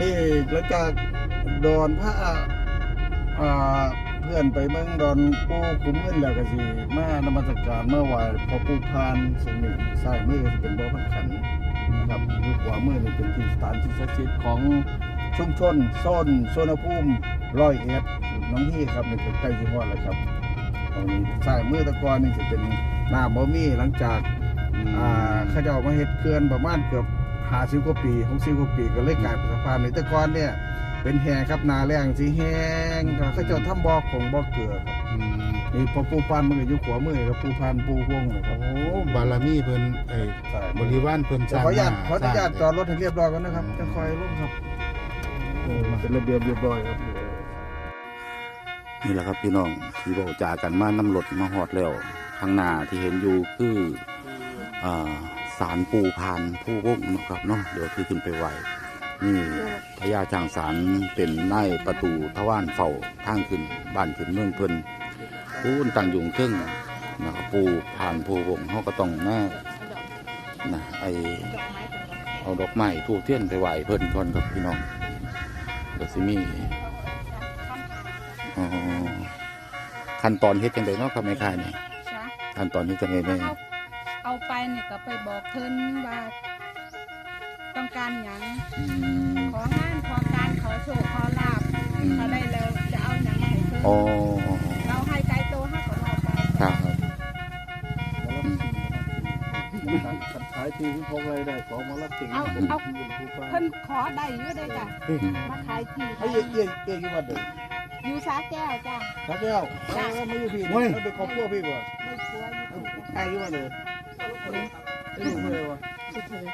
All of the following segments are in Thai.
นี่หลังจากดอนพระอ่าเพื่อนไปเมืองดอนปูคุ้มเงินแล้วก็สิมานมัสการเมื่อวานพอปูพานสิ่งหนึ่งซ้ายมือเป็นบ่อพักขันนะครับอยู่ขวามือนี่เป็นที่สถานที่ศักดิ์สิทธิ์ของชุมชนโซนโซนภูมิร้อยเอ็ดน้องฮี่ครับนี่คือใกล้ที่ฮอดแล้วครับตรงนี้ซ้ายมือตะกอนนี่จะเป็นหน้าบ่มีหลังจากอ่าเขาเจ้ามาเฮ็ดเขื่อนประมาณเกือบ หาสิบกว่าปีหกสิบกว่าปีก็เลยกลายเป็นสภาพนี้แต่ก่อนเนี่ย เป็นแห้งครับนาแรงสีแห้งครับเขาเจ้าทำบ่อของบ่อเกลือครับอืมนี่พอปูปานมันก็อยู่ขวามือครับปูพานปูพวงนะครับโอ้บารมีเพิ่นไอ้ใช่บริวารเพิ่นสขอร้างอนุญาตมขออนุญาตจอดรถให้เรียบร้อยกันนะครับอืมจะคอยลงครับโอ้เป็นระเบียบเรียบร้อยครับนี่แหละครับพี่น้องที่บอกจากันมานำรถมาฮอดแล้วข้างหน้าที่เห็นอยู่คืออ่า สารปูพานผู้วงเนาะครับเนาะเดี๋ยวที่ขึ้นไปไหวนี่พญาจางสารเป็นนายประตูทวารเฝ้าทางขึ้นบ้านขึ้นเมืองเพิ่นปูนตั้งอยู่เครื่องนะครับปูพานผู้วงเขาก็ต้องมานะไอเอาดอกไม้ทูบเทียนไปไหวเพิ่นก่อนครับพี่น้องเดี๋ยวสิมีอ๋อขั้นตอนเฮ็ดจังไดเนาะครับแม่ค้านี่จ้ะขั้นตอนเฮ็ดจังไดแม่ เอาเอาไปเนี่ยก็ไปบอกเพิ่นว่าต้องการหยังอืมของานขอการขอโชคขอลาบอืมถ้าได้แล้วจะเอาหยังมาให้เพิ่นอ๋อเราให้ไกลโตให้ก็ว่าไปครับขัดขายทีที่พกอะไรได้ของมารับสิ่งเอาเอาปูพานเพิ่นขอได้อยู่ได้จ้ะอืมมาขายที่ไอ้เอี้ยเอี้ยเอี้ยกี่วันเด้ออยู่สาแก้วจ้ะครับแก้วเอ้ยไม่อยู่พี่นี่มันเป็นครอบครัวพี่บ่ไม่กลัวอยู่ที่จ้ะไอ้กี่วันเด้อ ไอ้อยู่เพื่วะสิเถอะ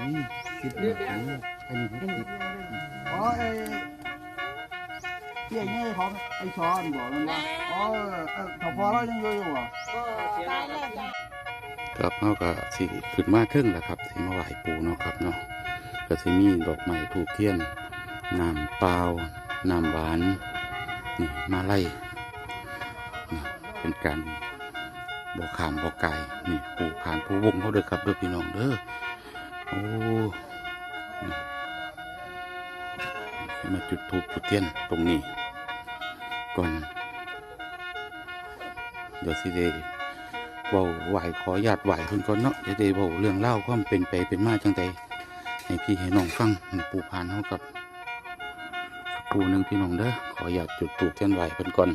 นี่คิดนี่อันนี้ผมคิดอ๋อไอ้เที่ยงนี่ของไอ้ช้อนบอกมันว่าอ๋อเออถ้าพอเรายังอยู่อยู่อะตายแล้วจ้ะครับเฮาก็สิขึ้นมาถึงแล้วครับสิมาไหว้ปู่เนาะครับเนาะก็สิมีดอกไม้ธูปเทียนน้ำเปล่าน้ำหวานนี่มาไล่เป็นการ บอกขามบอกไก่นี่ปูผ่านผู้วงเขาเด้อครับเด้อพี่น้องเด้อโอ้มาจุดธูปจุดเทียนตรงนี้ ก่อน เดี๋ยวสิเดเว้าไหวขอญาติไหวเพิ่นก่อนเนาะเดี๋ยวเดเว้าเรื่องเล่าความเป็นไปเป็นมาจังใดให้พี่ให้น้องฟังปูผ่านเฮากับปูหนึงพี่น้องเด้อขออยากจุดตูปเทียนไหวเพิ่นก่อน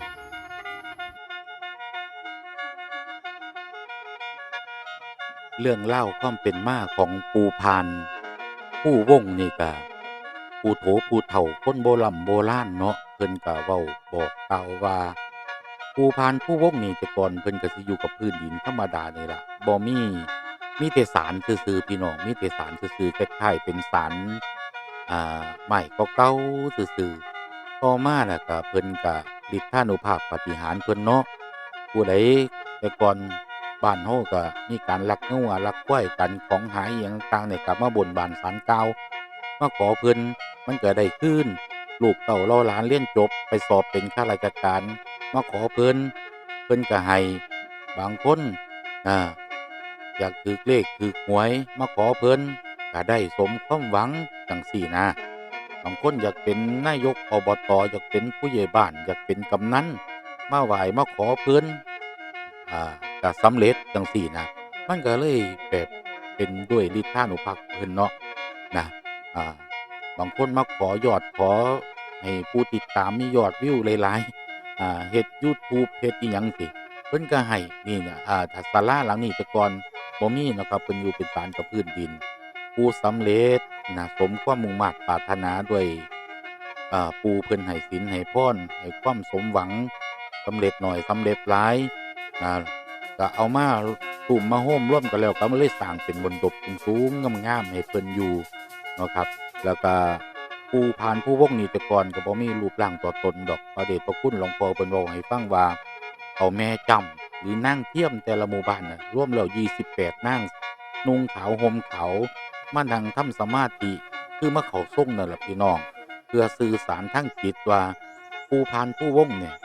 เรื่องเล่าวความเป็นมาของปูพาน ผู้วงนี่กะผู้โถผู้เฒ่าคนโบราณโบราณเนาะเพิ่นกะเว้าบอกกล่าวว่าปูพานผู้วงนี่แต่ก่อนเพิ่นก็สิอยู่กับพื้นดินธรรมดานี่ล่ะบ่มีมีแต่สารซื่อๆพี่น้องมีแต่สารซื่อๆคล้ายๆเป็นสารอ่าไม้เก่าซื่อๆต่อมาน่ะก็เพิ่นก็ฤทธานุภาพปฏิหารเพิ่นเนาะผู้ใดแต่ก่อน บ้านเฮาก็มีการลักงัวลักควายกันของหายอหยังต่างเนี่ยก็มาบนบานศาลกล่ามาขอเพิ่นมันก็ได้คืนลูกเต่าเราหลานเรียนจบไปสอบเป็นข้าราชการมาขอเพิ่นเพิ่นก็ให้บางคนอ่าอยากถือเลขถือหวยมาขอเพิ่นก็ได้สมความหวังจังสี่นะบางคนอยากเป็นนายกอบตอยากเป็นผู้ใหญ่บ้าน อยากเป็นกำนันมาไหวมาขอเพิ่นอ่า ก็สำเร็จจังสี่นะมันก็เลยแบบเป็นด้วยฤทธานุภาพเพิ่นเนาะนะอ่าบางคนมาขอยอดขอให้ผู้ติดตามมียอดวิวหลายๆอ่าเฮ็ด YouTube เฮ็ดอีหยังสิเพิ่นก็ให้นี่เนี่ยอ่าถ้าศาลาหลังนี้แต่ก่อนบ่มีนะครับเพิ่นอยู่เป็นศาลกับพื้นดิน ผู้สำเร็จนะสมความมุ่งมั่นปรารถนาด้วยอ่าปูเพิ่นให้ศีลให้พรให้ความสมหวังสำเร็จหน่อยสำเร็จหลายนะ ก็เอามาตุ่มมาโฮมร่วมกันแล้วก็มาเลยสร้างเป็นบนดบสูงๆงามๆให้เพิ่นอยู่เนาะครับ แล้วก็ผู้ผ่านผู้วงนี่แต่ก่อนก็บ่มีรูปร่างตัวตนดอกพระเดชพระคุณหลวงพ่อเพิ่นเว้าให้ฟังว่าเอาแม่จำหรือนั่งเทียมแต่ละหมู่บ้านน่ะรวมแล้ว28นางนุ่งขาวห่มขาวมานั่งทำสมาธิคือมาเขาทรงนั่นล่ะพี่น้อง เพื่อสื่อสารทางจิตว่าผู้ผ่านผู้วงเนี่ย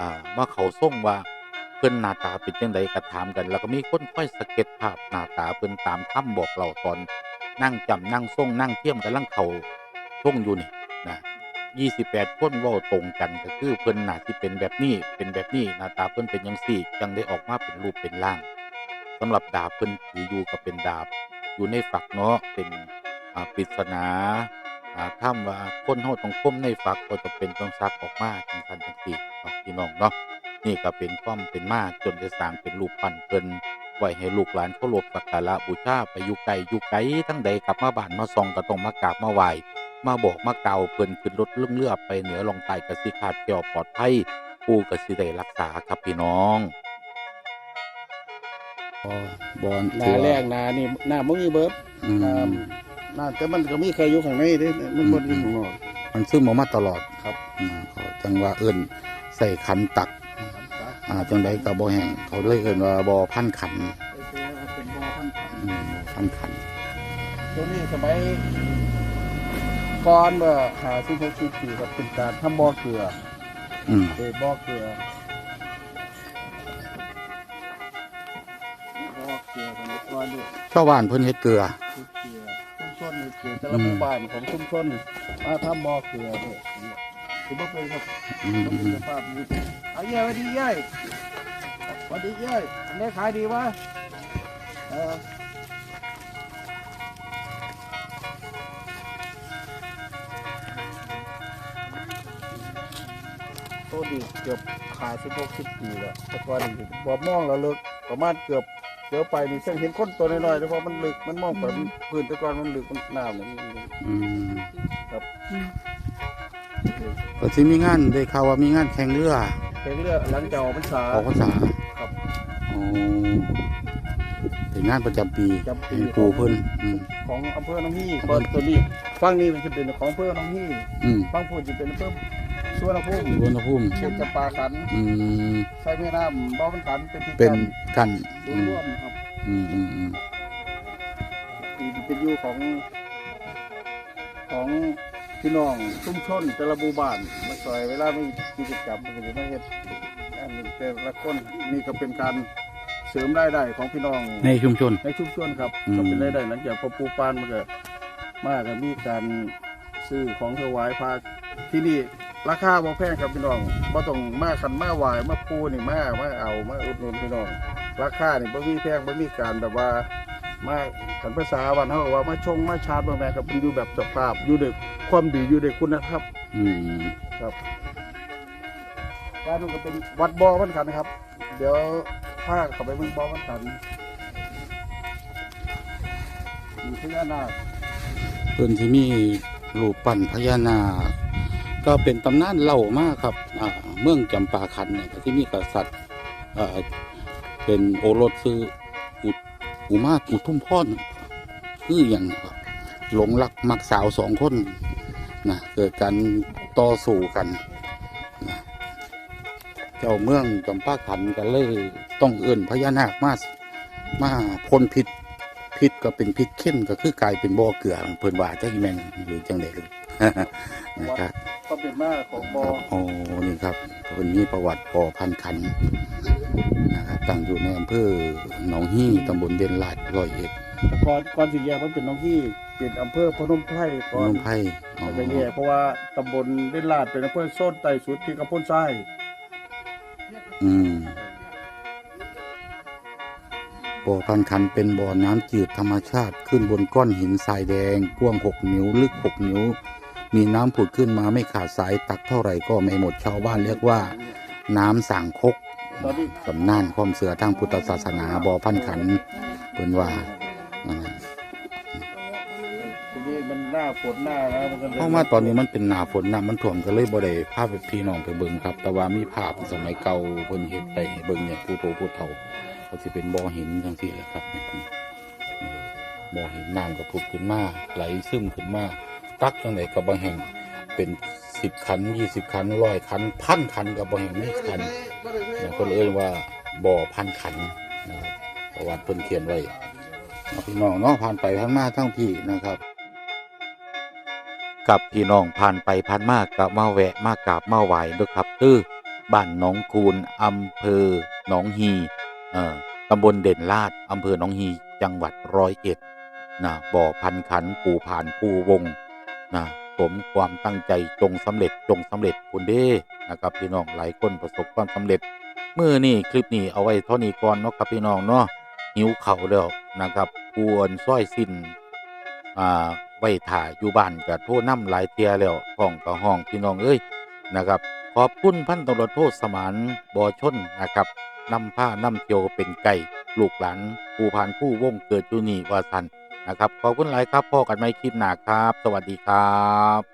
อ่ามาเขาทรงว่า พิ่นหน้าตาเป็นจังไดก็ถามกัน แล้วก็มีคนค่อยสะเก็ตภาพหน้าตาเพิ่นตามคำบอกเล่าตอนนั่งจำนั่งส่งนั่งเทียมกำลังเขาส่งอยู่นี่นะยี่สิบแปดคนว่าตรงกันก็คือเพิ่นหน่าที่เป็นแบบนี้เป็นแบบนี้หน้าตาเพิ่นเป็นยังสี่จังได้ออกมาเป็นรูปเป็นร่างสำหรับดาบเพิ่นถืออยู่กับเป็นดาบ อยู่ในฝักเนาะเป็นปริศนาอาถ้ำว่าคนเฮาต้องคมในฝักก็จะเป็นต้องซักออกมาจังซั่นจังซี่พี่น้องเนาะ นี่ก็เป็นความเป็นมาจนได้สร้างเป็นรูปปั้นเพิ่นไว้ให้ลูกหลานเคารพสักการะบูชาไปอยู่ไกลอยู่ไกลทั้งใดกลับมาบ้านมาส่องก็ต้องมากราบมาไหว้มาบอกมาเกล่าวเพิ่นขึ้นรถเรื่องเลือไปเหนือลงใต้ก็สิขาดเกี่ยวปลอดภัยปู่ก็สิได้รักษาครับพี่น้องบอนหนาแรกหนานี่หน้าบ่มีเบิดอืมหน้าหน้าแต่มันก็มีใครอยู่ข้างในเด้มันบ่ได้อยู่ข้างนอกมันซึมออกมาตลอดครับอืมเขาจังว่าเอิ้นใส่ขันตัก อ่าจังใดก็บ่แห้งเขาเลยเอิ้นว่าบ่พันขันเป็นบ่อพันขันอืมบ่พันขันตรงนี้สมัยก่อนเมื่อหาสิบหกสิบปีครับเป็นการทำบ่อเกลืออืมเออบ่อเกลือบ่อเกลือสมัยก่อนเนี่ยชาวบ้านเพิ่นเฮ็ดเกลือคือเกลือชุมชนนี่เกลือแต่ละหมู่บ้านของชุมชนมาทำบ่อเกลือเนี่ยคือบ่เป็นครับอืม ต้องเป็นสภาพนี้ เย้สวัสดีเย้สวัสดีเย้อันนี้ขายดีวะเออโตดีเกือบขายสิบหกสิบปีแล้วแต่ก่อนนี่บ่มองแล้วเลิกประมาณเกือบเดี๋ยวไปนี่เส้นเห็นคนตัวน้อยๆแต่พอมันลึกมันมองไปมันพื้นแต่ก่อนมันลึกมันน้ำเนี่ยมันลึกอืมครับก็สิมีงานได้ข่าวว่ามีงานแข่งเรือ เพลงเรือหลังจากออกพรรษา ออกพรรษาครับอ๋อเป็นงานประจำปีจำปี ให้ปู่เพิ่นอืมของอำเภอหน้องฮี่ก่อนตัวนี้ฟังนี้มันจะเป็นของอำเภอหน้องฮี่อืมฟังพูดจะเป็นอำเภอสวนภูมิอุณหภูมิเขตจำปาขันอืมใช้แม่น้ำบ่อมันขันเป็นที่เป็นกันศูอืนย์มร่วมครับอืมอืมอืมที่เป็นอยู่ของของ พี่น้องชุมชนแต่ละหมู่บ้านมาซอยเวลามีกิจกรรมมันก็จะมาเฮ็ดอันนี้แต่ละคนนี่ก็เป็นการเสริมรายได้ของพี่น้องในชุมชน ในชุมชนครับอืม ก็เป็นรายได้หลังจากพอปลูกปานมันก็มากก็มีการซื้อของถวายพระที่นี่ราคาบ่แพงครับพี่น้องบ่ต้องมาขันมาไหวายมาปูนี่มามาเอามาอุดหนุนพี่น้อง ราคานี่บ่มีแพงบ่มีการแบบว่า มาขันภาษาบ้านเฮาก็ว่ามาชงมาชาร์จบ่แม่นครับมันอยู่แบบสภาพอยู่ด้วยความดีอยู่ด้วยคุณภาพอืมครับบ้านนู้นก็เป็นวัดบ่อมันขันครับ เดี๋ยวพาเข้าไปเบิ่งบ่อมันขันมีพญานาคเพิ่นที่มีรูปปั้นพญานาคก็เป็นตำนานเล่ามาครับอ่าเมืองจำปาคันเนี่ยก็ที่มีกษัตริย์เอ่อเป็นโอรสซื้ออุ อุมาอุทุมพรคืออย่างนะครับหลงรักมักสาวสองคนนะเกิดการต่อสู้กันนะเจ้าเมืองจำปาคันก็เลยต้องเอื่นพญานาคมามาพ้นพิษพิษก็เป็นพิษเข้มก็คือกลายเป็นบ่อเกลือเพิ่นว่าจักอีแม่นหรือจังได๋เลยนะครับก็เป็นมาของบ่อครับโอ้นี่ครับเพิ่นมีประวัติบ่อพันขัน นะครับตั้งอยู่ในอำเภอหนองฮี่ตำบลเด่นลาดร้อยเอ็ดแต่ก่อนก่อนสิแยกมันเป็นน้องที่เป็นอำเภอพนมไพรพก่อนนมไพรอ๋อแล้วก็แยกเพราะว่าตำบลเด่นลาดเป็นอำเภอโซนใต้สุดที่กระพ้นทรายอืมบ่อพันขันเป็นบ่อน้ำจืดธรรมชาติขึ้นบนก้อนหินทรายแดง กว้าง6นิ้ว ลึก6นิ้ว มีน้ำผุดขึ้นมาไม่ขาดสายตักเท่าไหร่ก็ไม่หมดชาวบ้านเรียกว่า น้ำสั่งคก ตอนนี้สำนานความเสือทางพุทธศาสนาบ่อพันขันเพิ่นว่านั่นน่ะทีนี้มันหน้าฝนหน้าแล้วมันก็เลยเพราะว่าตอนนี้มันเป็นหน้าฝนน้ำมันท่วมก็เลยบ่ได้พาไปพี่น้องไปเบิ่งครับ แต่ว่ามีภาพสมัยเก่าเพิ่นเฮ็ดไปให้เบิ่งเนี่ยผู้โตผู้เฒ่าก็สิเป็นบ่อหินจังซี่แหละครับนี่บ่อหินน้ำก็ผุดขึ้นมาไหลซึมขึ้นมาตักจังไดก็บ่แห่งเป็น 10คัน20คัน100คันพันคันก็บ่แห่งมีคันเนี่ยเพิ่นเอ่ยว่าบ่อพันขันนะครับประวัติเพิ่นเขียนไว้พี่น้องเนาะผ่านไปผ่านมาทั้งพี่นะครับ กับพี่น้องผ่านไปผ่านมากกับมาแวะมากราบมาไหว้ด้วยครับคือบ้านหนองคูนอำเภอหนองฮีเอ่อตำบลเด่นลาดอำเภอหนองฮีจังหวัดร้อยเอ็ดนะบ่อพันขันปูผ่านปูวงนะ สมความตั้งใจจงสำเร็จจงสำเร็จคุณเด้นะครับพี่น้องหลายคนประสบความสำเร็จมื่อนี่คลิปนี้เอาไว้เท่านี้ก่อนเนาะครับพี่น้องเนาะหิวเข่าแล้วนะครับกวนส้อยสิ้นอ่าไว้ถ่ายอยู่บ้านกับโทษน้ำหลายเทียแล้วห้องกับห้องพี่น้องเอ้ยนะครับ ขอบคุณพันตำรวจโทษสมานบอชนนะครับนำผ้านำเที่ยวเป็นไก่ลูกหลานผู้ผ่านผู้วงเกิดอยูนี่วาสัน นะครับ ขอบคุณหลายครับพ่อกันไม่คลิปหนาครับ สวัสดีครับ